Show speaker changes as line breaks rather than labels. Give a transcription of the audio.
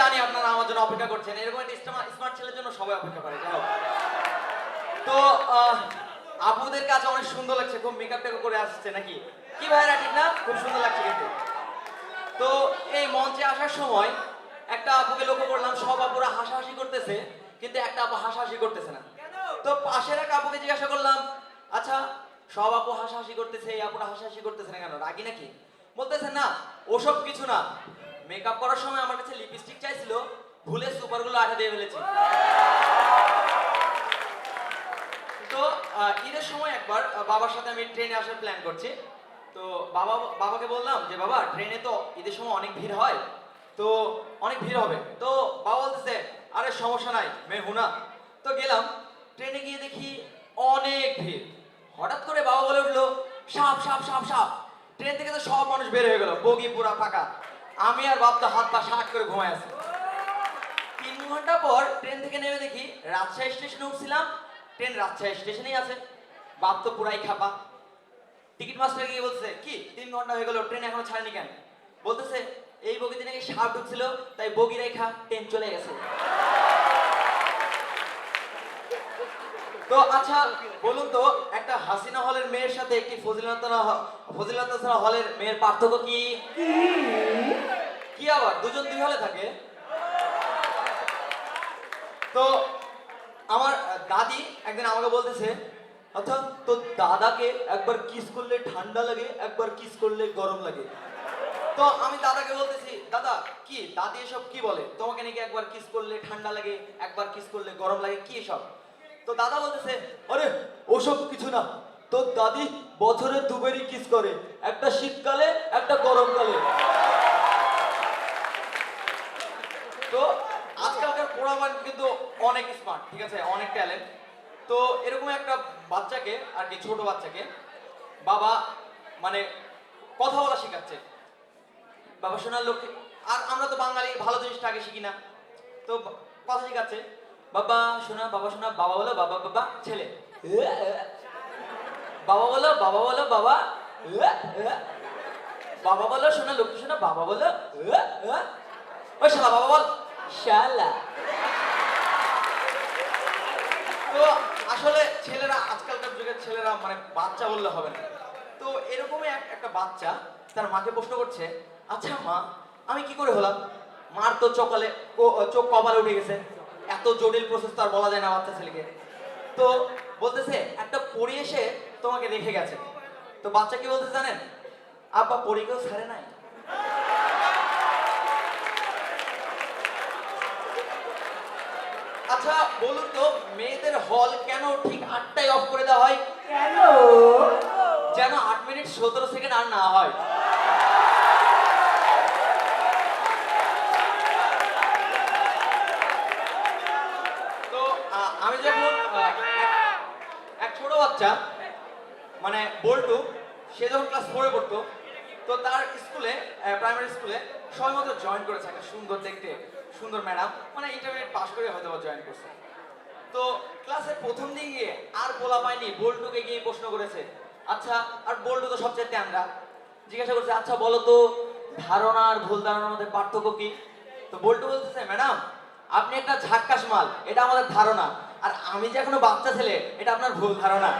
জানি আপনারা আমার জন্য অপেক্ষা করছেন। এরকম একটা স্মার্ট ছেলের জন্য সবাই অপেক্ষা করে, যাই তো আপুদের কাছে অনেক সুন্দর লাগছে, খুব মেকআপ টেকআপ করে আসছে নাকি? কি ভাইরা ঠিক না? খুব সুন্দর লাগছে কিন্তু। তো, এই মঞ্চে আসার সময় একটা আপুকে লক্ষ্য করলাম, সব আপুরা হাসাহাসি করতেছে, কিন্তু একটা আপু হাসাহাসি করতেছে না। তো পাশের এক আপুকে জিজ্ঞাসা করলাম আচ্ছা সব আপু হাসাহাসি করতেছে, এই আপুরা হাসাহাসি করতেছে না কেন? রাগি নাকি? বলতেছে, না, ওসব কিছু না। মেকআপ করার সময় আমার কাছে লিপস্টিক চাইছিল, ভুলে সুপারগুলো আঠা দিয়ে ফেলেছি। তো ঈদের সময় একবার বাবার সাথে আমি ট্রেনে আসার প্ল্যান করছি। তো বাবা, বাবাকে বললাম যে, বাবা, ট্রেনে তো ঈদের সময় অনেক ভিড় হয়, তো অনেক ভিড় হবে। তো বাবা বলতেছে, আরে, সমস্যা নাই মে হুনা তো গেলাম, ট্রেনে গিয়ে দেখি অনেক ভিড়। হঠাৎ করে বাবা বলে উঠল, সাপ সাপ সাপ সাপ। ট্রেন থেকে তো সব মানুষ বের হয়ে গেল বগি পুরা ফাঁকা। আমি আর বাপটা হাত পা শাক করে ঘুমায় আছি। তিন ঘণ্টা পর ট্রেন থেকে নেমে দেখি রাজশাহী স্টেশনে উঠছিলাম। ট্রেন রাজশাহী স্টেশনেই আছে। বাপ তো পুরাই খাপা। টিকিট মাস্টার গিয়ে বলছে কি, তিন ঘণ্টা হয়ে গেল, ট্রেন এখনও ছাড়েনি কেন? বলতেছে, এই বগিতে নাকি সাপ ঢুকছিল, তাই বগি রেখা ট্রেন চলে গেছে। তো আচ্ছা বলুন তো, একটা হাসিনা হলের মেয়ের সাথে একটি ফজিলাতনা হলের মেয়ের পার্থক্য কি? কি আবার? দুজন দুই হলে থাকে? তো আমার দাদি একদিন আমাকে বলতেছে আচ্ছা তো দাদাকে একবার কিস করলে ঠান্ডা লাগে, একবার কিস করলে গরম লাগে? তো আমি দাদাকে বলতেছি, দাদা, কি? দাদি এসব কি বলে? তোমাকে নাকি একবার কিস করলে ঠান্ডা লাগে, একবার কিস করলে গরম লাগে, কি এসব? তো দাদা বলতেছে, আরে, ওসব কিছু না। তোর দাদি বছরে দুবারই কিস করে। একটা শীতকালে, একটা গরমকালে। তো আজকালকার পোড়ামান কিন্তু অনেক স্মার্ট ঠিক আছে? অনেক ট্যালেন্ট তো এরকম একটা বাচ্চাকে, আর কি, ছোট বাচ্চাকে, বাবা মানে কথা বলা শেখাচ্ছে। বাবা শোনার লক্ষ্যে আর আমরা তো বাঙালি, ভালো জিনিসটা আগে শিখি না। তো কথা শেখাচ্ছে। বাবা শোনা বাবা শোনা, বাবা বলো, বাবা বাবা, ছেলে। বাবা বলো বাবা বলো, বাবা বাবা বলো, শোনা লক্ষ্মী শোনা, বাবা বলো ওই শালা, বাবা বল। শালা। তো আসলে ছেলেরা, আজকালকার যুগের ছেলেরা মানে বাচ্চা বললে হবে না। তো এরকমই এক- একটা বাচ্চা তার মাকে প্রশ্ন করছে আচ্ছা মা, আমি কি করে হলাম? মার তো চোকালে চোখ কপালে উঠে গেছে। এত জটিল প্রসেস তো আর বলা যায় না বাচ্চা ছেলেকে তো বলতেছে একটা পড়ি এসে তোমাকে রেখে গেছে। তো বাচ্চা কি বলতে জানেন? আব্বা পড়িকেও ছাড়ে নাই। আচ্ছা বলুন তো মেয়েদের হল কেন ঠিক আটটায় অফ করে দেওয়া হয়?
কেন?
যেন আট মিনিট সতেরো সেকেন্ড আর না হয়। আমি যখন এক- ছোট বাচ্চা মানে বল্টু, সে যখন ক্লাস ফোরে পড়তো, তো তার স্কুলে প্রাইমারি স্কুলে সবাই মতো জয়েন করেছে একটা সুন্দর দেখতে, সুন্দর ম্যাডাম মানে ইন্টারমিডিয়েট পাস করে হয়তো জয়েন করছে। তো ক্লাসের প্রথম দিন গিয়ে আর বলা পায়নি, বল্টুকে গিয়ে প্রশ্ন করেছে আচ্ছা আর বল্টু তো সবচেয়ে ট্যাংরা জিজ্ঞাসা করছে আচ্ছা বলো তো, ধারণা আর ভুল ধারণার মধ্যে পার্থক্য কি? তো বল্টু বলতেছে, ম্যাডাম আপনি একটা ঝাক্কাস মাল, এটা আমাদের ধারণা। আর আমি যে এখনও বাচ্চা ছেলে, এটা আপনার ভুল ধারণা।